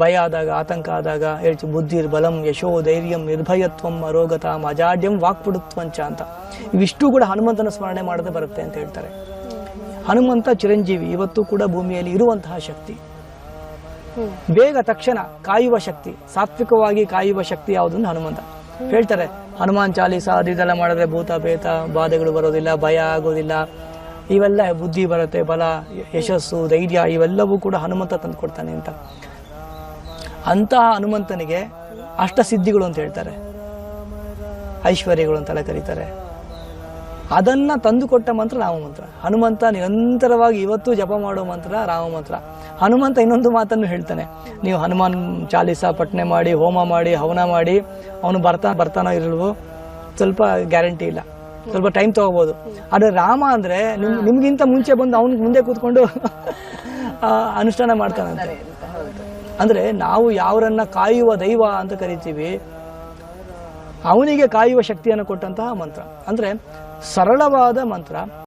ಭಯ ಆದಾಗ, ಆತಂಕ ಆದಾಗ ಹೇಳ್ತೀವಿ ಬುದ್ಧಿ ಬಲಂ ಯಶೋ ಧೈರ್ಯಂ ನಿರ್ಭಯತ್ವಂ ಅರೋಗತಾಂ ಅಜಾಡ್ಯಂ ವಾಕ್ಪುಡುತ್ವಂಚ ಅಂತ. ಇವಿಷ್ಟು ಕೂಡ ಹನುಮಂತನ ಸ್ಮರಣೆ ಮಾಡದೆ ಬರುತ್ತೆ ಅಂತ ಹೇಳ್ತಾರೆ. ಹನುಮಂತ ಚಿರಂಜೀವಿ ಇವತ್ತು ಕೂಡ ಭೂಮಿಯಲ್ಲಿ ಇರುವಂತಹ ಶಕ್ತಿ. ಬೇಗ ತಕ್ಷಣ ಕಾಯುವ ಶಕ್ತಿ, ಸಾತ್ವಿಕವಾಗಿ ಕಾಯುವ ಶಕ್ತಿ ಯಾವುದನ್ನು ಹನುಮಂತ. ಹೇಳ್ತಾರೆ, ಹನುಮಾನ್ ಚಾಲೀಸ ಅದು ಇದೆಲ್ಲ ಮಾಡಿದ್ರೆ ಭೂತ ಭೇತ ಬಾಧೆಗಳು ಬರೋದಿಲ್ಲ, ಭಯ ಆಗೋದಿಲ್ಲ. ಇವೆಲ್ಲ ಬುದ್ಧಿ ಬರುತ್ತೆ, ಬಲ, ಯಶಸ್ಸು, ಧೈರ್ಯ ಇವೆಲ್ಲವೂ ಕೂಡ ಹನುಮಂತ ತಂದು ಕೊಡ್ತಾನೆ ಅಂತ. ಅಂತಹ ಹನುಮಂತನಿಗೆ ಅಷ್ಟಸಿದ್ಧಿಗಳು ಅಂತ ಹೇಳ್ತಾರೆ. ಐಶ್ವರ್ಯಗಳು ಅಂತೆಲ್ಲ ಕರೀತಾರೆ. ಅದನ್ನ ತಂದುಕೊಟ್ಟ ಮಂತ್ರ ರಾಮಮಂತ್ರ ಹನುಮಂತ ನಿರಂತರವಾಗಿ ಇವತ್ತು ಜಪ ಮಾಡೋ ಮಂತ್ರ ರಾಮಮಂತ್ರ ಹನುಮಂತ ಇನ್ನೊಂದು ಮಾತನ್ನು ಹೇಳ್ತಾನೆ. ನೀವು ಹನುಮಾನ್ ಚಾಲೀಸ ಪಠನೆ ಮಾಡಿ, ಹೋಮ ಮಾಡಿ, ಹವನ ಮಾಡಿ, ಅವನು ಬರ್ತಾ ಬರ್ತಾನೋ ಇರಲ್ವೋ, ಸ್ವಲ್ಪ ಗ್ಯಾರಂಟಿ ಇಲ್ಲ. ಸ್ವಲ್ಪ ಟೈಮ್ ತಗೋಬಹುದು ಆದ್ರೆ ರಾಮ ಅಂದ್ರೆ ನಿಮ್ ನಿಮ್ಗಿಂತ ಮುಂಚೆ ಬಂದು ಅವ್ನಿಗೆ ಮುಂದೆ ಕೂತ್ಕೊಂಡು ಅನುಷ್ಠಾನ ಮಾಡ್ತಾನಂತೆ. ಅಂದ್ರೆ ನಾವು ಯಾವರನ್ನ ಕಾಯುವ ದೈವ ಅಂತ ಕರಿತೀವಿ, ಅವನಿಗೆ ಕಾಯುವ ಶಕ್ತಿಯನ್ನು ಕೊಟ್ಟಂತಹ ಮಂತ್ರ. ಅಂದರೆ ಸರಳವಾದ ಮಂತ್ರ.